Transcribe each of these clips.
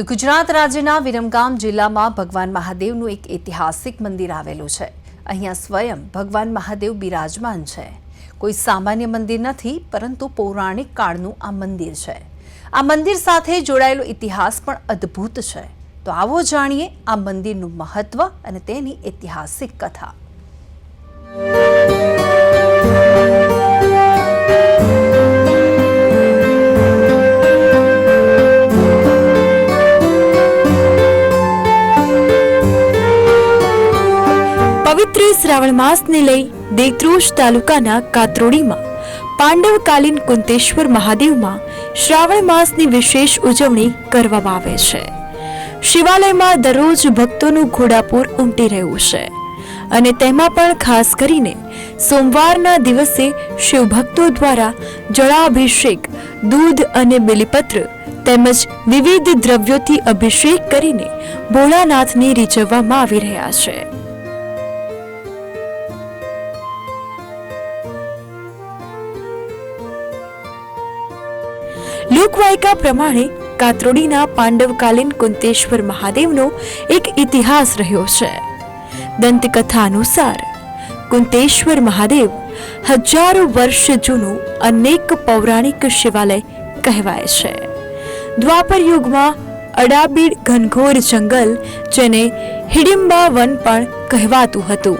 તો ગુજરાત રાજ્યના વિરમગામ જિલ્લામાં ભગવાન મહાદેવનું એક ઐતિહાસિક મંદિર આવેલું છે. અહીંયા સ્વયં ભગવાન મહાદેવ બિરાજમાન છે. કોઈ સામાન્ય મંદિર નથી, પરંતુ પૌરાણિક કાળનું આ મંદિર છે. આ મંદિર સાથે જોડાયેલો ઇતિહાસ પણ અદ્ભુત છે. તો આવો જાણીએ આ મંદિરનું મહત્વ અને તેની ઐતિહાસિક કથા. પવિત્ર શ્રાવણ માસને લઈ દેત્રોજ તાલુકાના કાત્રોડીમાં, પાંડવકાલીન કુંતેશ્વર મહાદેવમાં શ્રાવણ માસની વિશેષ ઉજવણી કરવામાં આવે છે. શિવાલયમાં દરરોજ ભક્તોનું ઘોડાપૂર ઉમટી રહ્યું છે અને તેમાં પણ ખાસ કરીને સોમવારના દિવસે શિવભક્તો દ્વારા જળાભિષેક, દૂધ અને બિલીપત્ર તેમજ વિવિધ દ્રવ્યોથી અભિષેક કરીને ભોળાનાથને રીઝવવામાં આવી રહ્યા છે. લોકવાયકા પ્રમાણે કાત્રોડીના પાંડવકાલીન કુંતેશ્વર મહાદેવનો એક ઇતિહાસ રહ્યો છે. દંતકથા અનુસાર કુંતેશ્વર મહાદેવ હજારો વર્ષ જૂનું અનેક પૌરાણિક શિવાલય કહેવાય છે. દ્વાપર યુગમાં અડાબીડ ઘનઘોર જંગલ જેને હિડિંબા વન પણ કહેવાતું હતું.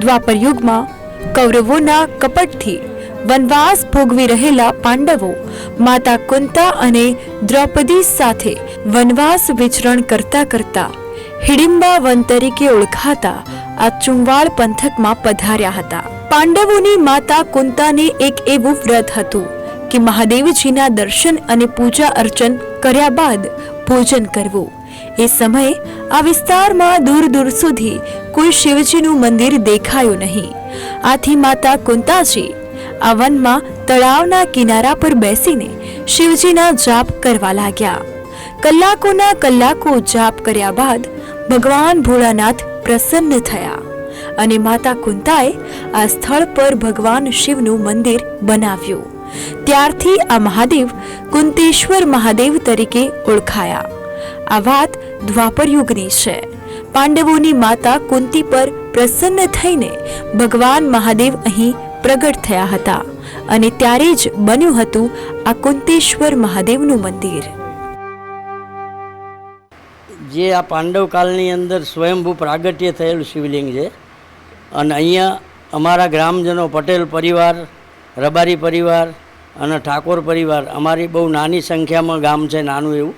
દ્વાપર યુગમાં કૌરવોના કપટથી વનવાસ ભોગવી રહેલા પાંડવો, માતા કુંતા અને દ્રૌપદી સાથે વનવાસ વિચરણ કરતા કરતા હિડિંબા વન તરીકે ઓળખાતા આ ચુંવાળ પંથકમાં પધાર્યા હતા. પાંડવોની માતા કુંતાને એક એવું વ્રત હતું કે મહાદેવજીના દર્શન અને પૂજા અર્ચન કર્યા બાદ ભોજન કરવું. એ સમયે આ વિસ્તારમાં દૂર દૂર સુધી કોઈ શિવજીનું મંદિર દેખાયું નહીં. આથી માતા કુંતાજી આ વનમાં તળાવના કિનારા પર બેસીને શિવજીના જાપ કરવા લાગ્યા. કલાકોના કલાકો જાપ કર્યા બાદ ભગવાન ભોળાનાથ પ્રસન્ન થયા અને માતા કુંતાએ આ સ્થળ પર ભગવાન શિવનું મંદિર બનાવ્યું. ત્યારથી આ મહાદેવ કુંતેશ્વર મહાદેવ તરીકે ઓળખાયા. આ વાત દ્વાપર યુગની છે. પાંડવોની માતા કુંતી પર પ્રસન્ન થઈને ભગવાન મહાદેવ અહીં પ્રગટ થયા હતા અને ત્યારે જ બન્યું હતું આ કુંતેશ્વર મહાદેવનું મંદિર. જે આ પાંડવ કાળની અંદર સ્વયંભૂ પ્રાગટ્ય થયેલું શિવલિંગ છે અને અહીંયા અમારા ગ્રામજનો પટેલ પરિવાર, રબારી પરિવાર અને ઠાકોર પરિવાર અમારી બહુ નાની સંખ્યામાં ગામ છે, નાનું એવું.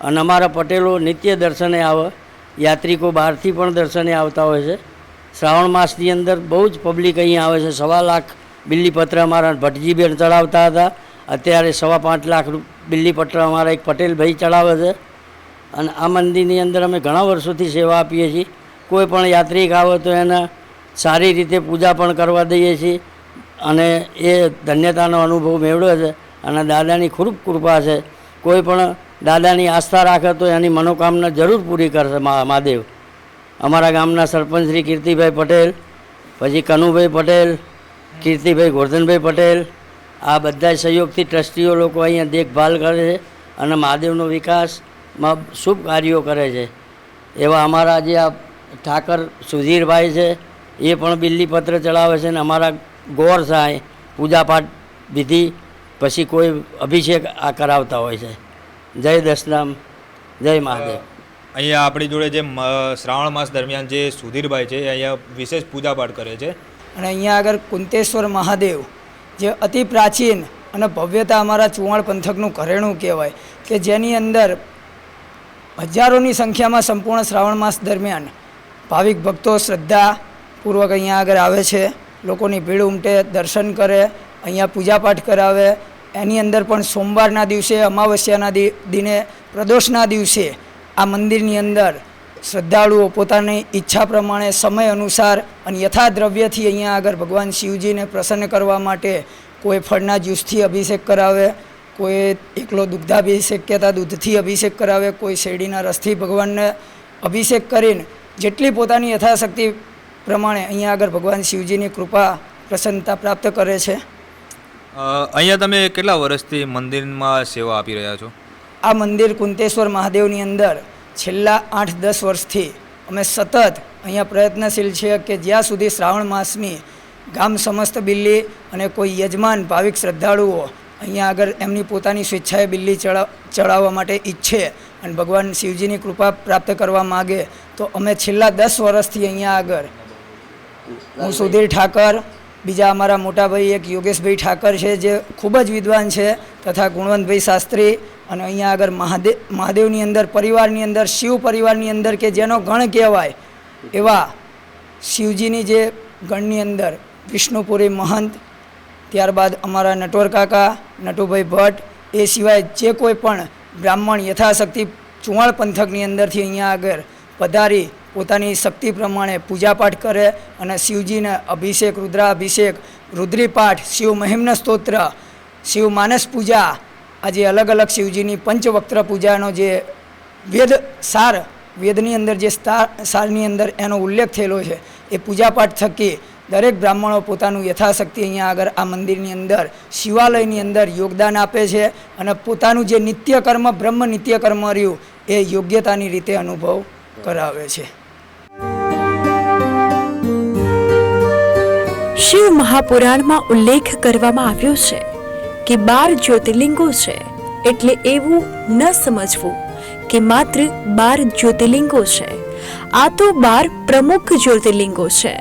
અને અમારા પટેલો નિત્ય દર્શને આવે, યાત્રિકો બહારથી પણ દર્શને આવતા હોય છે. શ્રાવણ માસની અંદર બહુ જ પબ્લિક અહીંયા આવે છે. સવા લાખ બિલ્લીપત્ર અમારા ભટજીબેન ચડાવતા હતા. અત્યારે સવા પાંચ લાખ બિલ્લીપત્ર અમારા એક પટેલભાઈ ચડાવે છે. અને આ મંદિરની અંદર અમે ઘણા વર્ષોથી સેવા આપીએ છીએ. કોઈ પણ યાત્રિક આવે તો એને સારી રીતે પૂજા પણ કરવા દઈએ છીએ. અને એ ધન્યતાનો અનુભવ મેળવે છે. અને દાદાની ખૂબ કૃપા છે. કોઈ પણ દાદાની આસ્થા રાખે તો એની મનોકામના જરૂર પૂરી કરશે મહાદેવ. અમારા ગામના સરપંચ શ્રી કીર્તિભાઈ પટેલ, પછી કનુભાઈ પટેલ, કીર્તિભાઈ ગોરધનભાઈ પટેલ, આ બધા સહયોગથી ટ્રસ્ટીઓ લોકો અહીંયા દેખભાલ કરે છે અને મહાદેવનો વિકાસમાં શુભ કાર્યો કરે છે. એવા અમારા જે આ ઠાકર સુધીરભાઈ છે, એ પણ બિલ્લીપત્ર ચડાવે છે અને અમારા ગોર સાંય પૂજાપાઠ વિધિ પછી કોઈ અભિષેક આ કરાવતા હોય છે. જય દસનામ જય મહાદેવ. અહીંયા આપણી જોડે જે શ્રાવણ માસ દરમિયાન જે સુધીરભાઈ છે, એ અહીંયા વિશેષ પૂજાપાઠ કરે છે. અને અહીંયા આગળ કુંતેશ્વર મહાદેવ, જે અતિ પ્રાચીન અને ભવ્યતા અમારા ચુવાણ પંથકનું ઘરેણું કહેવાય, કે જેની અંદર હજારોની સંખ્યામાં સંપૂર્ણ શ્રાવણ માસ દરમિયાન ભાવિક ભક્તો શ્રદ્ધાપૂર્વક અહીંયા આગળ આવે છે, લોકોની ભીડ ઉમટે, દર્શન કરે, અહીંયા પૂજાપાઠ કરાવે. એની અંદર પણ સોમવારના દિવસે, અમાવસ્યાના દિ, દિને, પ્રદોષના દિવસે આ મંદિરની અંદર શ્રદ્ધાળુઓ પોતાની ઈચ્છા પ્રમાણે સમય અનુસાર અને યથાદ્રવ્યથી અહીંયા આગળ ભગવાન શિવજીને પ્રસન્ન કરવા માટે કોઈ ફળના જ્યુસથી અભિષેક કરાવે, કોઈ એકલો દુગ્ધાભિષેક કહેતા દૂધથી અભિષેક કરાવે, કોઈ શેરડીના રસથી ભગવાનને અભિષેક કરીને જેટલી પોતાની યથાશક્તિ પ્રમાણે અહીંયા આગળ ભગવાન શિવજીની કૃપા પ્રસન્નતા પ્રાપ્ત કરે છે. અહીંયા તમે કેટલા વર્ષથી મંદિરમાં સેવા આપી રહ્યા છો? આ મંદિર કુંતેશ્વર મહાદેવની અંદર છેલ્લા આઠ દસ વર્ષથી અમે સતત અહીંયા પ્રયત્નશીલ છીએ કે જ્યાં સુધી શ્રાવણ માસની ગામ સમસ્ત બિલ્લી અને કોઈ યજમાન ભાવિક શ્રદ્ધાળુઓ અહીંયા આગળ એમની પોતાની સ્વેચ્છાએ બિલ્લી ચડા, ચડાવવા માટે ઈચ્છે અને ભગવાન શિવજીની કૃપા પ્રાપ્ત કરવા માગે, તો અમે છેલ્લા દસ વર્ષથી અહીંયા આગળ હું સુધીર ઠાકર બીજા અમારા મોટાભાઈ એક યોગેશભાઈ ઠાકર છે, જે ખૂબ જ વિદ્વાન છે, તથા ગુણવંતભાઈ શાસ્ત્રી અને અહીંયા આગળ મહાદેવ મહાદેવની અંદર, પરિવારની અંદર, શિવ પરિવારની અંદર કે જેનો ગણ કહેવાય, એવા શિવજીની જે ગણની અંદર વિષ્ણુપુરી મહંત, ત્યારબાદ અમારા નટવર કાકા, નટુભાઈ ભટ્ટ, એ સિવાય જે કોઈ પણ બ્રાહ્મણ યથાશક્તિ ચુવાણ પંથકની અંદરથી અહીંયા આગળ પધારી પોતાની શક્તિ પ્રમાણે પૂજાપાઠ કરે અને શિવજીને અભિષેક, રુદ્રાભિષેક, રુદ્રીપાઠ, શિવ મહિમ્ન સ્તોત્ર, શિવ માનસ પૂજા, આજે અલગ અલગ શિવજીની પંચવક્ત્ર પૂજાનો જે વેદ સાર, વેદની અંદર જે સારની અંદર એનો ઉલ્લેખ થયેલો છે, એ પૂજાપાઠ થકી દરેક બ્રાહ્મણો પોતાનું યથાશક્તિ અહીંયા આગળ આ મંદિરની અંદર, શિવાલયની અંદર યોગદાન આપે છે અને પોતાનું જે નિત્યકર્મ, બ્રહ્મ નિત્યકર્મ રહ્યું, એ યોગ્યતાની રીતે અનુભવ કરાવે છે. શિવ મહાપુરાણમાં ઉલ્લેખ કરવામાં આવ્યો છે કે બાર જ્યોતિર્લિંગો છે એટલે એવું ન સમજવું કે માત્ર બાર જ્યોતિર્લિંગો છે. આ તો બાર પ્રમુખ જ્યોતિર્લિંગો છે.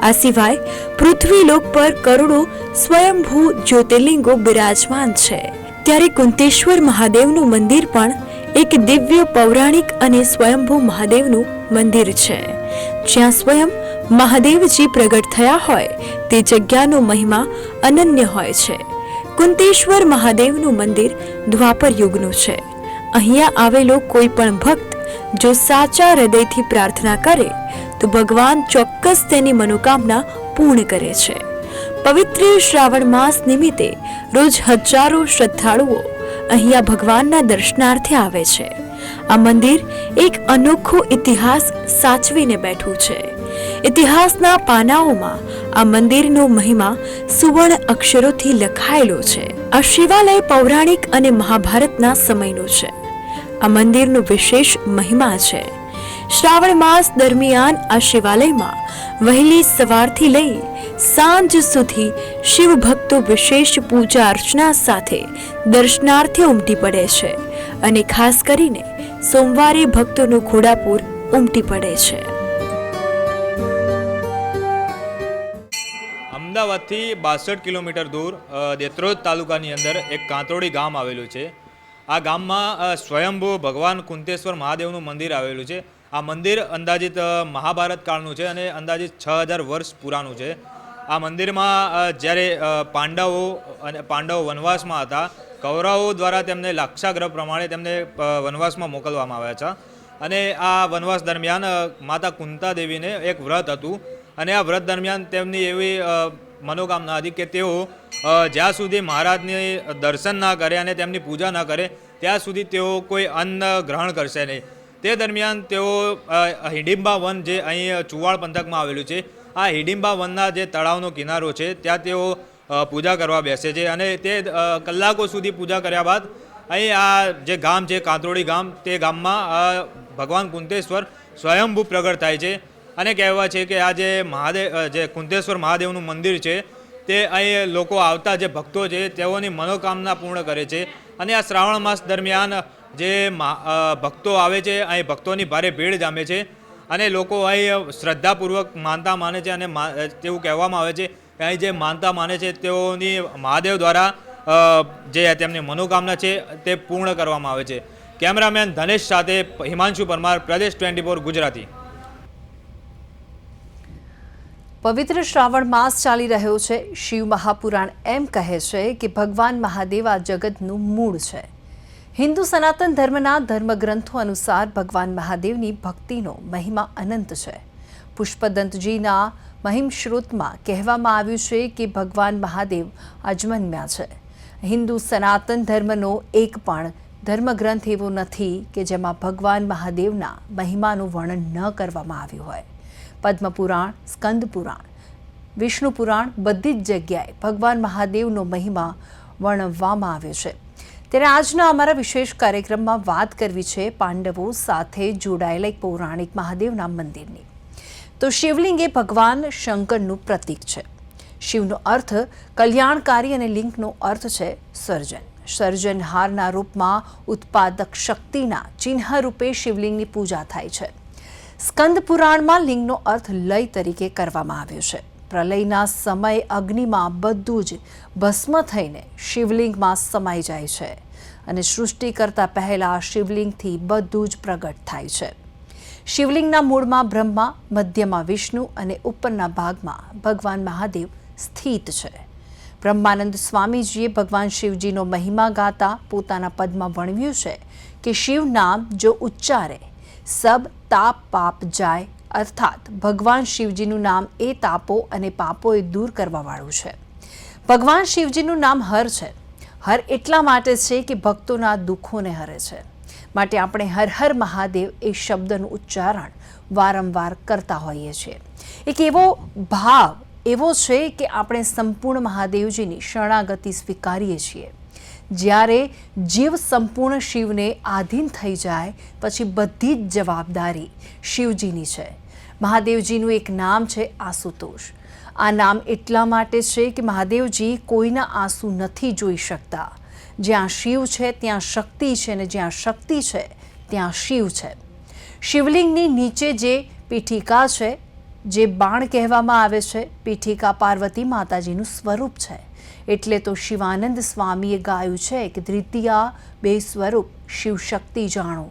આ સિવાય પૃથ્વીલોક પર કરોડો સ્વયંભૂ જ્યોતિર્લિંગો બિરાજમાન છે. ત્યારે કુંતેશ્વર મહાદેવનું મંદિર પણ એક દિવ્ય પૌરાણિક અને સ્વયંભૂ મહાદેવનું મંદિર છે. જ્યાં સ્વયં મહાદેવજી પ્રગટ થયા હોય તે જગ્યાનો મહિમા અનન્ય હોય છે. કુંતેશ્વર મહાદેવનું મંદિર દ્વાપર યુગનું છે. અહીંયા આવેલો કોઈ પણ ભક્ત જો સાચા હૃદયથી પ્રાર્થના કરે, તો ભગવાન ચોક્કસ તેની મનોકામના પૂર્ણ કરે છે. પવિત્ર શ્રાવણ માસ નિમિત્તે રોજ હજારો શ્રદ્ધાળુઓ અહીંયા ભગવાનના દર્શનાર્થે આવે છે. આ મંદિર એક અનોખો ઇતિહાસ સાચવીને બેઠું છે. ઇતિહાસના પાનાઓમાં આ મંદિરનો મહિમા સુવર્ણ અક્ષરોથી લખાયેલો છે. આ શિવાલય પૌરાણિક અને મહાભારતના સમયનું છે. આ મંદિરનો વિશેષ મહિમા છે. શ્રાવણ માસ દરમિયાન આ શિવાલયમાં વહેલી સવારથી લઈ સાંજ સુધી શિવ ભક્તો વિશેષ પૂજા અર્ચના સાથે દર્શનાર્થે ઉમટી પડે છે અને ખાસ કરીને સોમવારે ભક્તોનું ઘોડાપુર ઉમટી પડે છે. અમદાવાદથી બાસઠ કિલોમીટર દૂર દેત્રોજ તાલુકાની અંદર એક કાંતરોડી ગામ આવેલું છે. આ ગામમાં સ્વયંભૂ ભગવાન કુંતેશ્વર મહાદેવનું મંદિર આવેલું છે. આ મંદિર અંદાજિત મહાભારત કાળનું છે અને અંદાજિત છ હજાર વર્ષ પુરાનું છે. આ મંદિરમાં જ્યારે પાંડવો અને પાંડવો વનવાસમાં હતા, કૌરવો દ્વારા તેમને લાક્ષાગ્રહ પ્રમાણે તેમને વનવાસમાં મોકલવામાં આવ્યા છે અને આ વનવાસ દરમિયાન માતા કુંતા દેવીને એક વ્રત હતું. અને આ વ્રત દરમિયાન તેમની એવી મનોકામના હતી કે તેઓ જ્યાં સુધી મહારાજની દર્શન ના કરે અને તેમની પૂજા ના કરે, ત્યાં સુધી તેઓ કોઈ અન્ન ગ્રહણ કરશે નહીં. તે દરમિયાન તેઓ હિડિંબા વન જે અહીં ચુવાડ પંથકમાં આવેલું છે, આ હિડિંબા વનના જે તળાવનો કિનારો છે, ત્યાં તેઓ પૂજા કરવા બેસે છે અને તે કલાકો સુધી પૂજા કર્યા બાદ અહીં આ જે ગામ છે, કાંતરોડી ગામ, તે ગામમાં ભગવાન કુંતેશ્વર સ્વયંભૂ પ્રગટ થાય છે. અને કહેવા છે કે આ જે મહાદેવ જે કુંતેશ્વર મહાદેવનું મંદિર છે, તે અહીં લોકો આવતા જે ભક્તો છે, તેઓની મનોકામના પૂર્ણ કરે છે. અને આ શ્રાવણ માસ દરમિયાન જે ભક્તો આવે છે, અહીં ભક્તોની ભારે ભીડ જામે છે. અને લોકો અહીં શ્રદ્ધાપૂર્વક માનતા માને છે અને તેવું કહેવામાં આવે છે કે અહીં જે માનતા માને છે, તેઓની મહાદેવ દ્વારા જે તેમની મનોકામના છે, તે પૂર્ણ કરવામાં આવે છે. કેમેરામેન ધનેશ સાથે હિમાંશુ પરમાર, પ્રદેશ ટ્વેન્ટી ફોર ગુજરાતી. પવિત્ર શ્રાવણ માસ ચાલી રહ્યો છે. શિવ મહાપુરાણ એમ કહે છે કે ભગવાન મહાદેવ આ જગતનું મૂળ છે. હિન્દુ સનાતન ધર્મના ધર્મગ્રંથો અનુસાર ભગવાન મહાદેવની ભક્તિનો મહિમા અનંત છે. પુષ્પદંતજીના મહિમ શ્રુતમાં કહેવામાં આવ્યું છે કે ભગવાન મહાદેવ અજમન્યા છે. હિન્દુ સનાતન ધર્મનો એક પણ ધર્મગ્રંથ એવો નથી કે જેમાં ભગવાન મહાદેવના મહિમાનું વર્ણન ન કરવામાં આવ્યું હોય. પદ્મપુરાણ સ્કંદ પુરાણ વિષ્ણુ પુરાણ બધી જ જગ્યાએ ભગવાન મહાદેવનો મહિમા વર્ણવવામાં આવ્યો છે. ત્યારે આજના અમારા વિશેષ કાર્યક્રમમાં વાત કરવી છે પાંડવો સાથે જોડાયેલા એક પૌરાણિક મહાદેવના મંદિરની. તો શિવલિંગ એ ભગવાન શંકરનું પ્રતીક છે. શિવનો અર્થ કલ્યાણકારી અને લિંગનો અર્થ છે સર્જન. સર્જનહારના રૂપમાં ઉત્પાદક શક્તિના ચિહ્ન રૂપે શિવલિંગની પૂજા થાય છે. સ્કંદ પુરાણમાં લિંગનો અર્થ લય તરીકે કરવામાં આવ્યો છે. પ્રલયના સમયે અગ્નિમાં બધું જ ભસ્મ થઈને શિવલિંગમાં સમાઈ જાય છે અને સૃષ્ટિ કરતા પહેલા શિવલિંગથી બધું જ પ્રગટ થાય છે. શિવલિંગના મૂળમાં બ્રહ્મા, મધ્યમાં વિષ્ણુ અને ઉપરના ભાગમાં ભગવાન મહાદેવ સ્થિત છે. બ્રહ્માનંદ સ્વામીજીએ ભગવાન શિવજીનો મહિમા ગાતા પોતાના પદમાં વર્ણવ્યું છે કે શિવ નામ જો ઉચ્ચારે સબ તાપ પાપ જાય, અર્થાત ભગવાન શિવજીનું નામ એ તાપો અને પાપોએ દૂર કરવાવાળું છે. ભગવાન શિવજીનું નામ હર છે. હર એટલા માટે છે કે ભક્તોના દુઃખોને હરે છે. માટે આપણે હર હર મહાદેવ એ શબ્દનું ઉચ્ચારણ વારંવાર કરતા હોઈએ છીએ. એક એવો ભાવ એવો છે કે આપણે સંપૂર્ણ મહાદેવજીની શરણાગતિ સ્વીકારીએ છીએ. જ્યારે જીવ સંપૂર્ણ શિવને આધીન થઈ જાય, પછી બધી જ જવાબદારી શિવજીની છે. મહાદેવજીનું એક નામ છે આશુતોષ આ નામ એટલા માટે છે કે મહાદેવજી કોઈના આંસુ નથી જોઈ શકતા. જ્યાં શિવ છે, ત્યાં શક્તિ છે અને જ્યાં શક્તિ છે, ત્યાં શિવ છે. શિવલિંગની નીચે જે પીઠિકા છે, જે બાણ કહેવામાં આવે છે, પીઠિકા પાર્વતી માતાજીનું સ્વરૂપ છે. એટલે તો શિવાનંદ સ્વામીએ ગાયું છે કે દ્વિતીયા બે સ્વરૂપ શિવશક્તિ જાણો.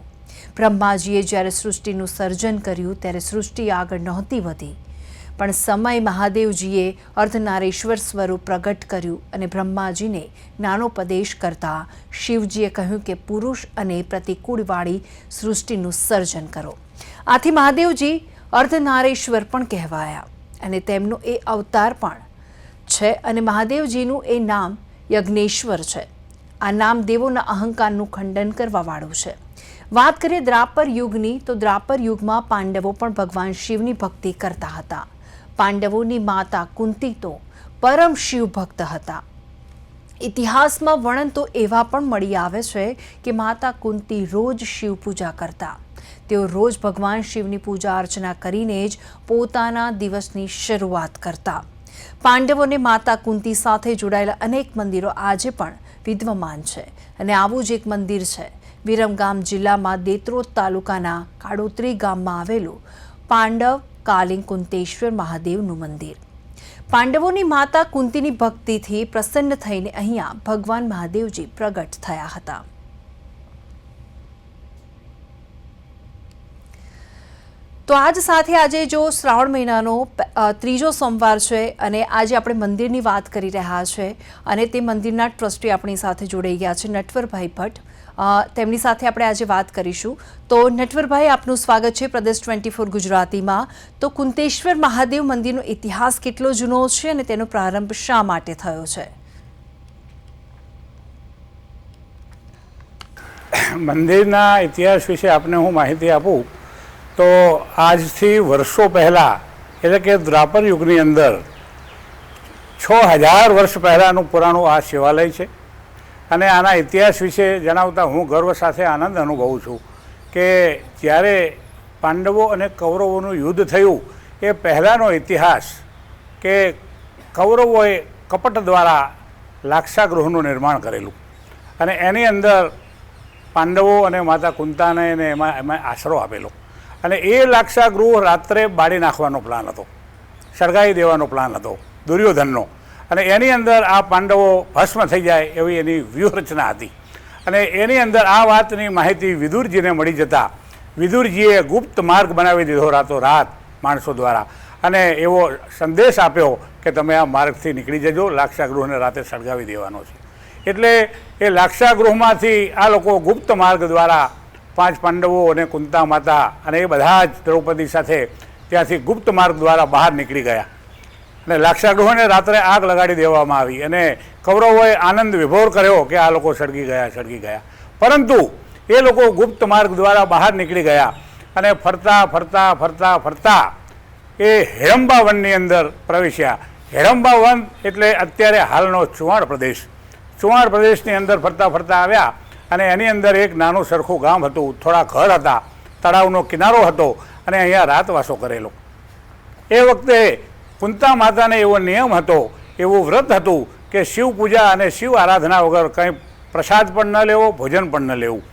બ્રહ્માજીએ જ્યારે સૃષ્ટિનું સર્જન કર્યું ત્યારે સૃષ્ટિ આગળ નહોતી વધી. પણ સમય મહાદેવજીએ અર્ધનારેશ્વર સ્વરૂપ પ્રગટ કર્યું અને બ્રહ્માજીને જ્ઞાનોપદેશ કરતા શિવજીએ કહ્યું કે પુરુષ અને પ્રતિકૂળવાળી સૃષ્ટિનું સર્જન કરો. આથી મહાદેવજી અર્ધનારેશ્વર પણ કહેવાયા અને તેમનો એ અવતાર પણ છે અને મહાદેવજીનું એ નામ યજ્ઞેશ્વર છે. આ નામ દેવોના અહંકારનું ખંડન કરવાવાળું છે. વાત કરીએ દ્રાપર યુગની, તો દ્રાપર યુગમાં પાંડવો પણ ભગવાન શિવની ભક્તિ કરતા હતા. પાંડવોની માતા કુંતી તો પરમ શિવ ભક્ત હતા. ઇતિહાસમાં વર્ણન તો એવા પણ મળી આવે છે કે માતા કુંતી રોજ શિવ પૂજા કરતા. તેઓ રોજ ભગવાન શિવની પૂજા અર્ચના કરીને જ પોતાના દિવસની શરૂઆત કરતા. પાંડવોને માતા કુંતી સાથે જોડાયેલા અનેક મંદિરો આજે પણ વિદ્યમાન છે અને આવું જ એક મંદિર છે. વિરમગામ જિલ્લામાં દેત્રોદ તાલુકાના કાડોત્રી ગામમાં આવેલું પાંડવ કાલિંગ કુંતેશ્વર મહાદેવનું મંદિર. પાંડવોની માતા કુંતીની ભક્તિથી પ્રસન્ન થઈને અહીંયા ભગવાન મહાદેવજી પ્રગટ થયા હતા. તો આજ સાથે આજે જો શ્રાવણ મહિનાનો ત્રીજો સોમવાર છે અને આજે આપણે મંદિરની વાત કરી રહ્યા છે અને તે મંદિરના ટ્રસ્ટી આપણી સાથે જોડાઈ ગયા છે નટવરભાઈ ભટ્ટ. તેમની સાથે આપણે આજે વાત કરીશું. તો નટવરભાઈ, આપનું સ્વાગત છે પ્રદેશ ટ્વેન્ટી ફોર ગુજરાતીમાં. તો કુંતેશ્વર મહાદેવ મંદિરનો ઇતિહાસ કેટલો જૂનો છે અને તેનો પ્રારંભ શા માટે થયો છે? મંદિરના ઇતિહાસ વિશે આપને હું માહિતી આપું. તો આજથી વર્ષો પહેલાં, એટલે કે દ્વાપર યુગની અંદર, છ હજાર વર્ષ પહેલાંનું પુરાણું આ શિવાલય છે. અને આના ઇતિહાસ વિશે જણાવતા હું ગર્વ સાથે આનંદ અનુભવું છું કે જ્યારે પાંડવો અને કૌરવોનું યુદ્ધ થયું, એ પહેલાંનો ઇતિહાસ કે કૌરવોએ કપટ દ્વારા લાક્ષાગૃહનું નિર્માણ કરેલું. અને એની અંદર પાંડવો અને માતા કુંતાને એને એમાં એમાં આશરો આપેલો. અને એ લાક્ષાગૃહ રાત્રે બાળી નાખવાનો પ્લાન હતો. સળગાવી દેવાનો પ્લાન હતો, દુર્યોધનનો. અને એની અંદર આ પાંડવો ભસ્મ થઈ જાય એવી એની વ્યૂહરચના હતી. અને એની અંદર આ વાતની માહિતી વિદુરજીને મળી જતાં વિદુરજીએ ગુપ્ત માર્ગ બનાવી દીધો રાતો રાત માણસો દ્વારા. અને એવો સંદેશ આપ્યો કે તમે આ માર્ગથી નીકળી જજો, લાક્ષાગૃહને રાતે સળગાવી દેવાનો છે. એટલે એ લાક્ષાગૃહમાંથી આ લોકો ગુપ્ત માર્ગ દ્વારા પાંચ પાંડવો અને કુંતા માતા અને એ બધા જ દ્રૌપદી સાથે ત્યાંથી ગુપ્ત માર્ગ દ્વારા બહાર નીકળી ગયા. અને લાક્ષાગૃહને રાત્રે આગ લગાડી દેવામાં આવી અને કૌરવોએ આનંદ વિભોર કર્યો કે આ લોકો સળગી ગયા સળગી ગયા. પરંતુ એ લોકો ગુપ્ત માર્ગ દ્વારા બહાર નીકળી ગયા અને ફરતા ફરતા ફરતા ફરતા એ હેરંબા વનની અંદર પ્રવેશ્યા. હેરંબા વન એટલે અત્યારે હાલનો ચુવાણ પ્રદેશ. ચુવાણ પ્રદેશની અંદર ફરતા ફરતા આવ્યા અને એની અંદર એક નાનું સરખું ગામ હતું. થોડા ઘર હતા. તળાવનો કિનારો હતો અને અહીંયા રાતવાસો કરેલો. એ વખતે કુંતા માતાને એવો નિયમ હતો, એવું વ્રત હતું કે શિવ પૂજા અને શિવ આરાધના વગર કંઈ પ્રસાદ પણ ન લેવો, ભોજન પણ ન લેવું.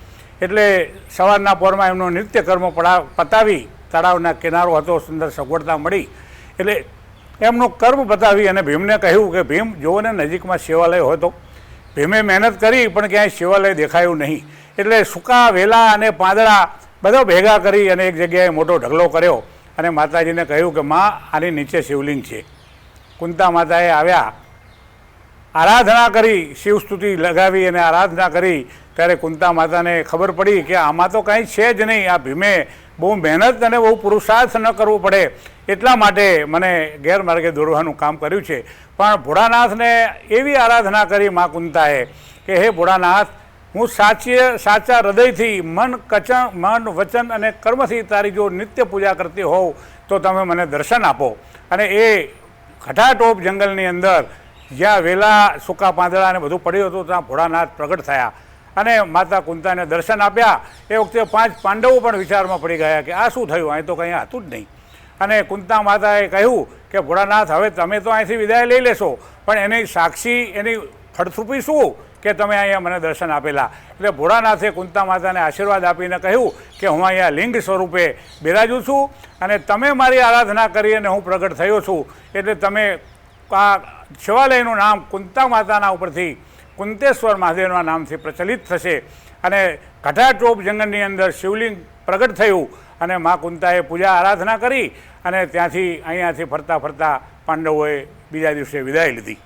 એટલે સવારના પોરમાં એમનો નિત્ય કર્મ પડા, પતાવી તળાવના કિનારો હતો, સુંદર સગવડતા મળી. એટલે એમનું કર્મ પતાવી અને ભીમને કહ્યું કે, ભીમ, જુઓ ને નજીકમાં શિવાલય હોય તો ભીમે મહેનત કરી, પણ ક્યાંય શિવાલય દેખાયું નહીં. એટલે સૂકા વેલા અને પાંદડા બધા ભેગા કરી અને એક જગ્યાએ મોટો ઢગલો કર્યો અને માતાજીને કહ્યું કે, માં, આની નીચે શિવલિંગ છે. કુંતા માતાએ આવ્યા, આરાધના કરી શિવસ્તુતિ લગાવી અને આરાધના કરી. ત્યારે કુંતા માતાને ખબર પડી કે આમાં તો કાંઈ છે જ નહીં. આ ભીમે બહુ મહેનત અને બહુ પુરુષાર્થ ન કરવો પડે એટલા માટે મને ગેરમાર્ગે દોરવાનું કામ કર્યું છે. પણ ભોળાનાથને એવી આરાધના કરી મા કુંતાએ કે, હે ભોળાનાથ, હું સાચી સાચા હૃદયથી મન કચન મન, વચન અને કર્મથી તારી જો નિત્ય પૂજા કરતી હોઉં, તો તમે મને દર્શન આપો. અને એ ઘટાટોપ જંગલની અંદર જ્યાં વેલા સૂકા પાંદડા અને બધું પડ્યું હતું, ત્યાં ભોળાનાથ પ્રગટ થયા. અને માતા કુંતાને દર્શન આપ્યા. એ વખતે પાંચ પાંડવો પણ વિચારમાં પડી ગયા કે આ શું થયું? અહીં તો કંઈ હતું જ નહીં. અને કુંતા માતાએ કહ્યું કે, ભોળાનાથ, હવે તમે તો અહીંથી વિદાય લઈ લેશો. પણ એની સાક્ષી, એની ફળશ્રુપી શું? કે તમે અહીંયા મને દર્શન આપેલા. એટલે ભોળાનાથે કુંતા માતાને આશીર્વાદ આપીને કહ્યું કે, હું અહીંયા લિંગ સ્વરૂપે બિરાજું છું અને તમે મારી આરાધના કરી અને હું પ્રગટ થયો છું. એટલે તમે આ શિવાલયનું નામ કુંતા માતાના ઉપરથી કુંતેશ્વર મહાદેવના નામથી પ્રચલિત થશે. અને ઘટાટોપ જંગલની અંદર શિવલિંગ પ્રગટ થયું અને મા કુંતાએ પૂજા આરાધના કરી અને ત્યાંથી અહીંયાથી ફરતા ફરતા પાંડવોએ બીજા દિવસે વિદાય લીધી.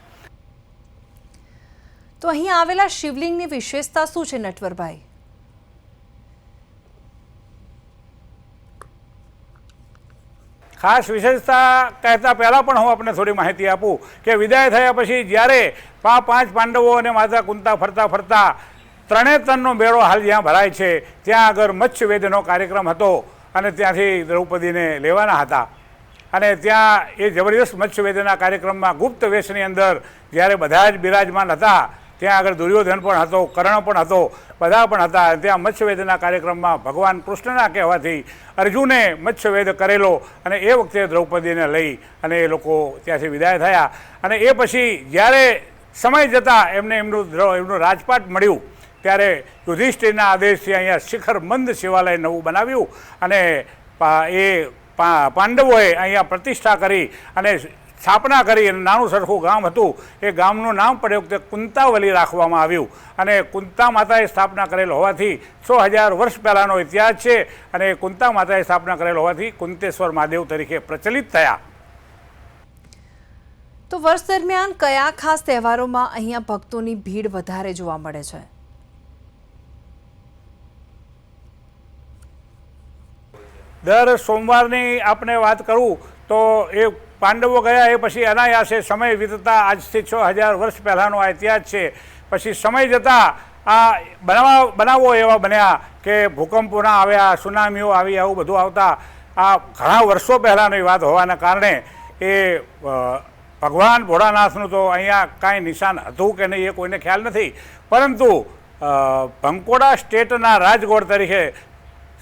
તો અહીં આવેલા શિવલિંગની વિશેષતા શું છે નટવરભાઈ? ખાસ વિશેષતા કહેતા પહેલાં પણ હું આપને થોડી માહિતી આપું કે વિદાય થયા પછી જ્યારે પા પાંચ પાંડવો અને માતા કુંતા ફરતા ફરતા ત્રણે ત્રણનો મેળો હાલ જ્યાં ભરાય છે, ત્યાં આગળ મત્સ્યવેદનો કાર્યક્રમ હતો અને ત્યાંથી દ્રૌપદીને લેવાના હતા. અને ત્યાં એ જબરદસ્ત મત્સ્યવેદના કાર્યક્રમમાં ગુપ્ત વેશની અંદર જ્યારે બધા જ બિરાજમાન હતા ત્યાં આગળ દુર્યોધન પણ હતો, કર્ણ પણ હતો, બધા પણ હતા. ત્યાં મત્સ્યવેદના કાર્યક્રમમાં ભગવાન કૃષ્ણના કહેવાથી અર્જુને મત્સ્યવેદ કરેલો અને એ વખતે દ્રૌપદીને લઈ અને એ લોકો ત્યાંથી વિદાય થયા. અને એ પછી જ્યારે સમય જતાં એમને એમનું એમનું રાજપાટ મળ્યું, ત્યારે યુધિષ્ઠિરના આદેશથી અહીંયા શિખર મંદ શિવાલય નવું બનાવ્યું અને એ પાંડવોએ અહીંયા પ્રતિષ્ઠા કરી અને સ્થાપના કરી અને નાનું સરખું ગામ હતું. એ ગામનું નામ પડ્યું તે વખતે કુંતાવલી રાખવામાં આવ્યું. અને કુંતા માતાએ સ્થાપના કરેલ હોવાથી સો હજાર વર્ષ પહેલાંનો ઇતિહાસ છે અને કુંતા માતાએ સ્થાપના કરેલ હોવાથી કુંતેશ્વર મહાદેવ તરીકે પ્રચલિત થયા. તો વર્ષ દરમિયાન કયા ખાસ તહેવારોમાં અહીંયા ભક્તોની ભીડ વધારે જોવા મળે છે? દર સોમવારની આપણે વાત કરું તો એ પાંડવો ગયા એ પછી અનાયાસે સમય વીતતા આજથી છ હજાર વર્ષ પહેલાંનો આ ઇતિહાસ છે. પછી સમય જતાં આ બનાવા, બનાવો એવા બન્યા કે ભૂકંપોના આવ્યા, સુનામીઓ આવી, આવું બધું આવતા. આ ઘણા વર્ષો પહેલાંની વાત હોવાના કારણે એ ભગવાન ભોળાનાથનું તો અહીંયા કાંઈ નિશાન હતું કે નહીં એ કોઈને ખ્યાલ નથી. પરંતુ ભંકોડા સ્ટેટના રાજગોળ તરીકે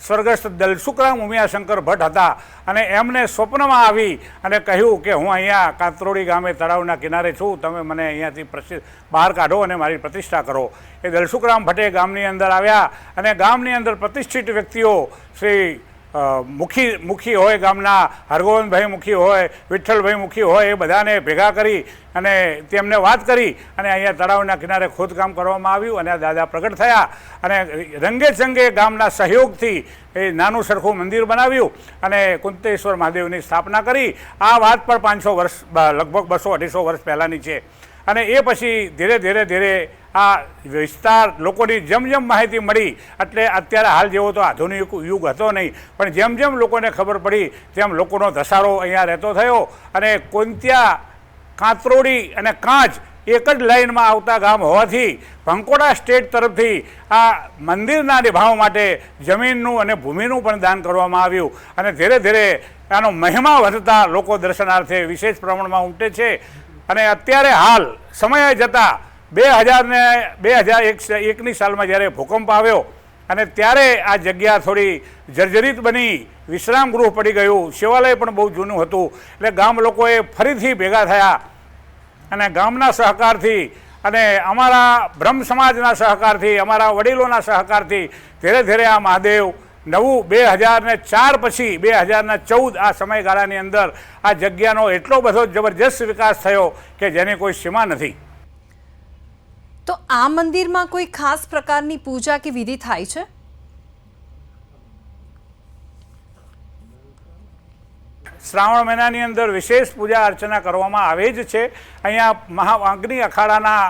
સ્વર્ગસ્થ દલસુખરામ ઉમિયાશંકર ભટ્ટ હતા. અને એમને સ્વપ્નમાં આવી અને કહ્યું કે હું અહીંયા કાંતરોડી ગામે તળાવના કિનારે છું. તમે મને અહીંયાથી પ્રસિદ્ધ બહાર કાઢો અને મારી પ્રતિષ્ઠા કરો. એ દલસુખરામ ભટ્ટે ગામની અંદર આવ્યા અને ગામની અંદર પ્રતિષ્ઠિત વ્યક્તિઓ શ્રી મુખી મુખી હોય ગામના, હરગોવિંદભાઈ મુખી હોય, વિઠ્ઠલભાઈ મુખી હોય, એ બધાને ભેગા કરી અને તેમને વાત કરી અને અહીંયા તળાવના કિનારે ખોદકામ કરવામાં આવ્યું અને દાદા પ્રગટ થયા. અને રંગે ચંગે ગામના સહયોગથી એ નાનું સરખું મંદિર બનાવ્યું અને કુંતેશ્વર મહાદેવની સ્થાપના કરી. આ વાત પણ પાંચસો વર્ષ લગભગ બસો અઢીસો વર્ષ પહેલાંની છે. અને એ પછી ધીરે ધીરે ધીરે આ વિસ્તાર લોકોની જેમ જેમ માહિતી મળી, એટલે અત્યારે હાલ જેવો તો આધુનિક યુગ હતો નહીં, પણ જેમ જેમ લોકોને ખબર પડી, તેમ લોકોનો ધસારો અહીંયા રહેતો થયો અને કોંત્યા, કાંતરોડી અને કાંચ એક જ લાઇનમાં આવતા ગામ હોવાથી ભંકોડા સ્ટેટ તરફથી આ મંદિરના નિભાવ માટે જમીનનું અને ભૂમિનું પણ દાન કરવામાં આવ્યું અને ધીરે ધીરે આનો મહિમા વધતા લોકો દર્શનાર્થે વિશેષ પ્રમાણમાં ઉમટે છે. અને અત્યારે હાલ સમય જતાં બે હજારને બે હજાર એક એકની સાલમાં જ્યારે ભૂકંપ આવ્યો અને ત્યારે આ જગ્યા થોડી જર્જરિત બની, વિશ્રામ ગૃહ પડી ગયું, શિવાલય પણ બહુ જૂનું હતું, એટલે ગામ લોકોએ ફરીથી ભેગા થયા અને ગામના સહકારથી અને અમારા બ્રહ્મ સમાજના સહકારથી, અમારા વડીલોના સહકારથી ધીરે ધીરે આ મહાદેવ નવું બે હજાર ને ચાર પછી બે હજારના ચૌદ આ સમયગાળાની અંદર આ જગ્યાનો એટલો બધો જબરજસ્ત વિકાસ થયો કે જેની કોઈ સીમા નથી. તો આ મંદિરમાં કોઈ ખાસ પ્રકારની પૂજા કે વિધિ થાય છે? શ્રાવણ મહિનાની અંદર વિશેષ પૂજા અર્ચના કરવામાં આવે જ છે. અહીંયા મહાવાગ્નિ અખાડાના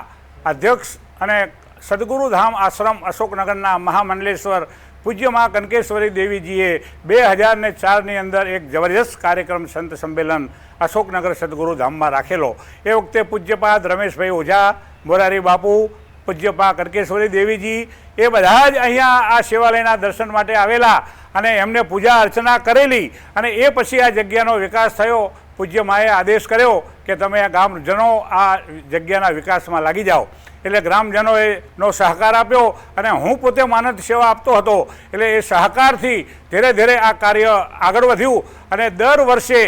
અધ્યક્ષ અને સદગુરુધામ આશ્રમ અશોકનગરના મહામંડલેશ્વર પૂજ્ય મા કનકેશ્વરી દેવીજીએ બે હજારને ચારની અંદર એક જબરજસ્ત કાર્યક્રમ સંત સંમેલન અશોકનગર સદગુરુ ધામમાં રાખેલો. એ વખતે પૂજ્યપાદ રમેશભાઈ ઓઝા, મોરારી બાપુ, પૂજ્યપા કનકેશ્વરી દેવીજી એ બધા જ અહીંયા આ શિવાલયના દર્શન માટે આવેલા અને એમને પૂજા અર્ચના કરેલી અને એ પછી આ જગ્યાનો વિકાસ થયો. પૂજ્ય માએ આદેશ કર્યો કે તમે આ ગામજનો આ જગ્યાના વિકાસમાં લાગી જાઓ. એટલે ગ્રામજનોએ નો સહકાર આપ્યો અને હું પોતે માનદ સેવા આપતો હતો. એટલે એ સહકારથી ધીરે ધીરે આ કાર્ય આગળ વધ્યું અને દર વર્ષે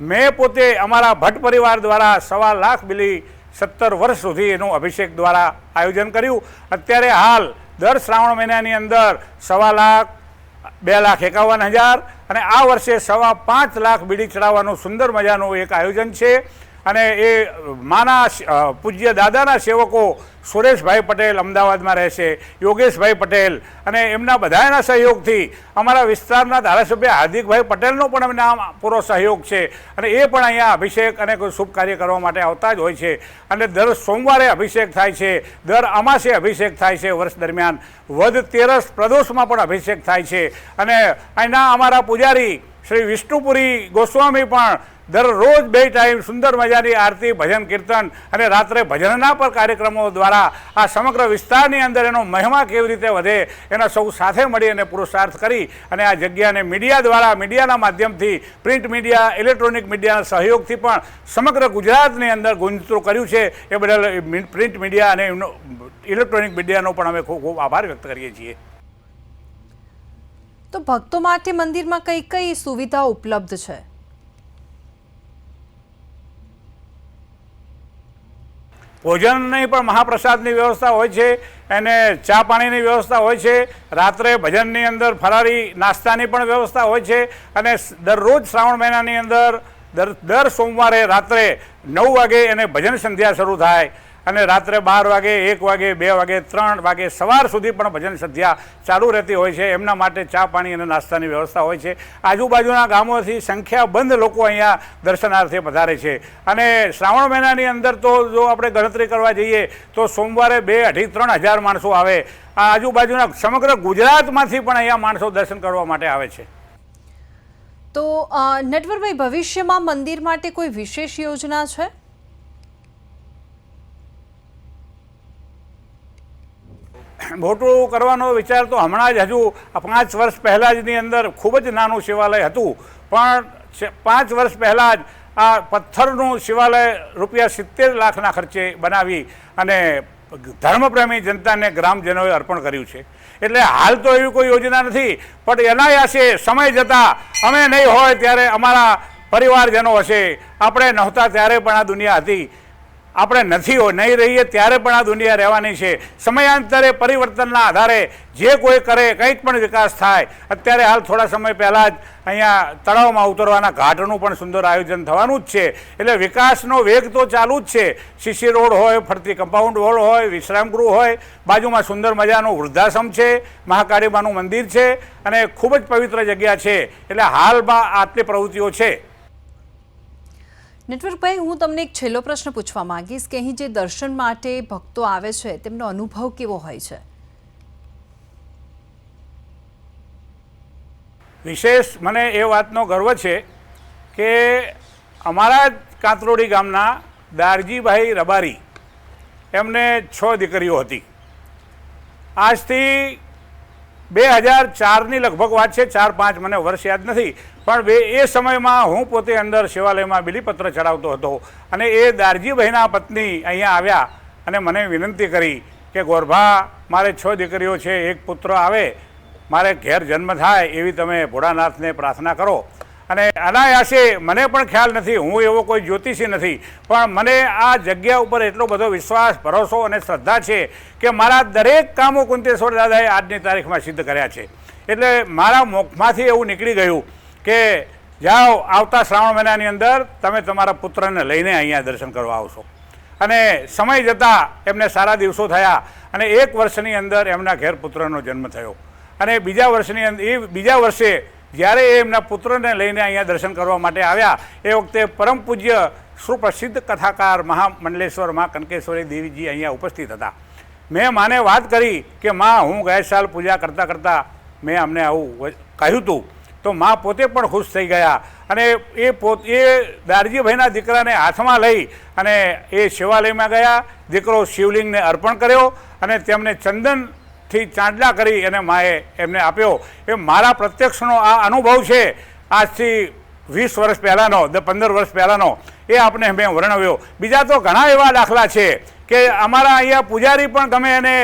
મેં પોતે અમારા ભટ્ટ પરિવાર દ્વારા સવા લાખ બિલી સત્તર વર્ષ સુધી એનું અભિષેક દ્વારા આયોજન કર્યું. અત્યારે હાલ દર શ્રાવણ મહિનાની અંદર સવા લાખ, બે લાખ એકાવન હજાર અને આ વર્ષે સવા પાંચ લાખ બીડી ચડાવવાનું સુંદર મજાનું એક આયોજન છે. અને એ માના પૂજ્ય દાદાના સેવકો સુરેશભાઈ પટેલ અમદાવાદમાં રહેશે, યોગેશભાઈ પટેલ અને એમના બધાના સહયોગથી અમારા વિસ્તારના ધારાસભ્ય હાર્દિકભાઈ પટેલનો પણ અમને આમ પૂરો સહયોગ છે અને એ પણ અહીંયા અભિષેક અને કોઈ શુભ કાર્ય કરવા માટે આવતા જ હોય છે. અને દર સોમવારે અભિષેક થાય છે, દર અમાસે અભિષેક થાય છે વર્ષ દરમિયાન. વધ તેરસ પ્રદોષમાં પણ અભિષેક થાય છે. અને અહીંના અમારા પૂજારી શ્રી વિષ્ણુપુરી ગોસ્વામી પણ દરરોજ બે ટાઈમ સુંદર મજાની આરતી, ભજન, કીર્તન અને રાત્રે ભજનના પર કાર્યક્રમો દ્વારા આ સમગ્ર વિસ્તારની અંદર એનો મહિમા કેવી રીતે વધે એના સૌ સાથે મળી અને પુરુષાર્થ કરી અને આ જગ્યાને મીડિયા દ્વારા મીડિયાના માધ્યમથી પ્રિન્ટ મીડિયા, ઇલેક્ટ્રોનિક મીડિયાના સહયોગથી પણ સમગ્ર ગુજરાતની અંદર ગુંજતું કર્યું છે. એ બદલ પ્રિન્ટ મીડિયા અને ઇલેક્ટ્રોનિક મીડિયાનો પણ અમે ખૂબ ખૂબ આભાર વ્યક્ત કરીએ છીએ. તો ભક્તો માટે મંદિરમાં કઈ કઈ સુવિધા ઉપલબ્ધ છે? ભોજનની પણ મહાપ્રસાદની વ્યવસ્થા હોય છે, એને ચા પાણીની વ્યવસ્થા હોય છે, રાત્રે ભજનની અંદર ફરારી નાસ્તાની પણ વ્યવસ્થા હોય છે, અને દરરોજ શ્રાવણ મહિનાની અંદર દર દર સોમવારે રાત્રે નવ વાગે એને ભજન સંધ્યા શરૂ થાય. અને રાત્રે બાર વાગે, એક વાગે, બે વાગે, ત્રણ વાગે સવાર સુધી પણ ભજન સંધ્યા ચાલુ રહેતી હોય છે. એમના માટે ચા, પાણી અને નાસ્તાની વ્યવસ્થા હોય છે. આજુબાજુના ગામોથી સંખ્યાબંધ લોકો અહીંયા દર્શનાર્થે પધારે છે. અને શ્રાવણ મહિનાની અંદર તો જો આપણે ગણતરી કરવા જઈએ, તો સોમવારે બે અઢી ત્રણ હજાર માણસો આવે. આ આજુબાજુના સમગ્ર ગુજરાતમાંથી પણ અહીંયા માણસો દર્શન કરવા માટે આવે છે. તો નટવરભાઈ ભવિષ્યમાં મંદિર માટે કોઈ વિશેષ યોજના છે? મોટું કરવાનો વિચાર તો હમણાં જ હજુ પાંચ વર્ષ પહેલાં જની અંદર ખૂબ જ નાનું શિવાલય હતું. પણ પાંચ વર્ષ પહેલાં જ આ પથ્થરનું શિવાલય રૂપિયા સિત્તેર લાખના ખર્ચે બનાવી અને ધર્મપ્રેમી જનતાને ગ્રામજનોએ અર્પણ કર્યું છે. એટલે હાલ તો એવી કોઈ યોજના નથી, પણ એનાયાસે સમય જતાં અમે નહીં હોય ત્યારે અમારા પરિવારજનો હશે. આપણે નહોતા ત્યારે પણ આ દુનિયા હતી. આપણે નથી નહીં રહીએ, ત્યારે પણ આ દુનિયા રહેવાની છે. સમયાંતરે પરિવર્તનના આધારે જે કોઈ કરે, કંઈક પણ વિકાસ થાય, અત્યારે હાલ થોડા સમય પહેલાં જ અહીંયા તળાવમાં ઉતરવાના ઘાટનું પણ સુંદર આયોજન થવાનું જ છે. એટલે વિકાસનો વેગ તો ચાલુ જ છે. સીસી રોડ હોય, ફરતી કમ્પાઉન્ડ વોલ હોય, વિશ્રામગૃહ હોય, બાજુમાં સુંદર મજાનું વૃદ્ધાશ્રમ છે મહાકાળીમાનું મંદિર છે, અને ખૂબ જ પવિત્ર જગ્યા છે. એટલે હાલમાં આટલી પ્રવૃત્તિઓ છે. નટવરભાઈ હું તમને એક છેલ્લો પ્રશ્ન પૂછવા માંગીશ કે અહીં જે દર્શન માટે ભક્તો આવે છે, તેમનો અનુભવ કેવો હોય છે? વિશેષ મને એ વાતનો ગર્વ છે કે અમારા જ કાંતરોડી ગામના દારજીભાઈ રબારી એમને છ દીકરીઓ હતી. આજથી બે હજાર ચારની લગભગ વાત છે, ચાર પાંચ મને વર્ષ યાદ નથી, પણ બે એ સમયમાં હું પોતે અંદર શિવાલયમાં બિલીપત્ર ચડાવતો હતો અને એ દારજીભાઈના પત્ની અહીંયા આવ્યા અને મને વિનંતી કરી કે ગોરભા, મારે છ દીકરીઓ છે, એક પુત્ર આવે, મારે ઘેર જન્મ થાય એવી તમે ભોળાનાથને પ્રાર્થના કરો. અને અનાયાસે મને પણ ખ્યાલ નથી, હું એવો કોઈ જ્યોતિષી નથી, પણ મને આ જગ્યા ઉપર એટલો બધો વિશ્વાસ, ભરોસો અને શ્રદ્ધા છે કે મારા દરેક કામો કુંતેશ્વર દાદાએ આજની તારીખમાં સિદ્ધ કર્યા છે. એટલે મારા મુખમાંથી એવું નીકળી ગયું કે જાઓ, આવતા શ્રાવણ મહિનાની અંદર તમે તમારા પુત્રને લઈને અહીંયા દર્શન કરવા આવશો. અને સમય જતાં એમને સારા દિવસો થયા અને એક વર્ષની અંદર એમના ઘેર પુત્રનો જન્મ થયો. અને બીજા વર્ષની અંદર એ બીજા વર્ષે જ્યારે એ એમના પુત્રને લઈને અહીંયા દર્શન કરવા માટે આવ્યા, એ વખતે પરમ પૂજ્ય સુપ્રસિદ્ધ કથાકાર મહામંડલેશ્વર મા કનકેશ્વરી દેવીજી અહીંયા ઉપસ્થિત હતા. મેં માને વાત કરી કે, માં, હું ગયા સાલ પૂજા કરતાં કરતાં મેં અમને આવું કહ્યું હતું તો માં પોતે પણ ખુશ થઈ ગયા અને એ પોત, એ દારજીભાઈના દીકરાને હાથમાં લઈ અને એ શિવાલયમાં ગયા. દીકરો શિવલિંગને અર્પણ કર્યો અને તેમને ચંદનથી ચાંદલા કરી અને માએ એમને આપ્યો. એ મારા પ્રત્યક્ષનો આ અનુભવ છે. આજથી વીસ વર્ષ પહેલાંનો પંદર વર્ષ પહેલાંનો, એ આપણે મેં વર્ણવ્યો. બીજા તો ઘણા એવા દાખલા છે કે અમારા અહીંયા પૂજારી પણ ગમે એને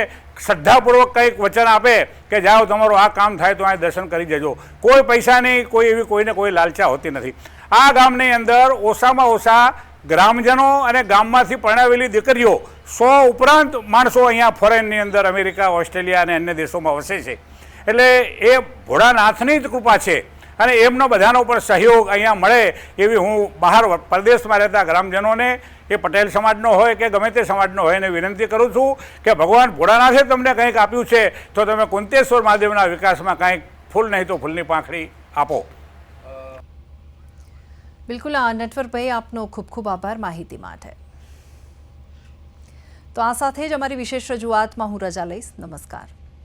શ્રદ્ધાપૂર્વક કંઈક વચન આપે કે જાઓ તમારું આ કામ થાય તો અહીં દર્શન કરી જજો કોઈ પૈસાની કોઈ એવી કોઈને કોઈ લાલચા હોતી નથી. આ ગામની અંદર ઓછામાં ઓછા ગ્રામજનો અને ગામમાંથી પરણાવેલી દીકરીઓ સો ઉપરાંત માણસો અહીંયા ફોરેનની અંદર અમેરિકા, ઓસ્ટ્રેલિયા અને અન્ય દેશોમાં વસે છે. એટલે એ ભોળાનાથની જ કૃપા છે અને એમનો બધાનો પણ સહયોગ અહીંયા મળે એવી હું બહાર પરદેશમાં રહેતા ગ્રામજનોને, એ પટેલ સમાજનો હોય કે ગમે તે સમાજનો હોય એને વિનંતી કરું છું કે ભગવાન ભોળાનાથે તમને કંઈક આપ્યું છે તો તમે કુંતેશ્વર મહાદેવના વિકાસમાં કંઈક ફૂલ નહીં તો ફૂલની પાંખડી આપો. બિલકુલ, આ નટવરભાઈ આપનો ખૂબ ખૂબ આભાર માહિતી માટે. તો આ સાથે જ અમારી વિશેષ રજૂઆતમાં હું રજા લઈશ. નમસ્કાર.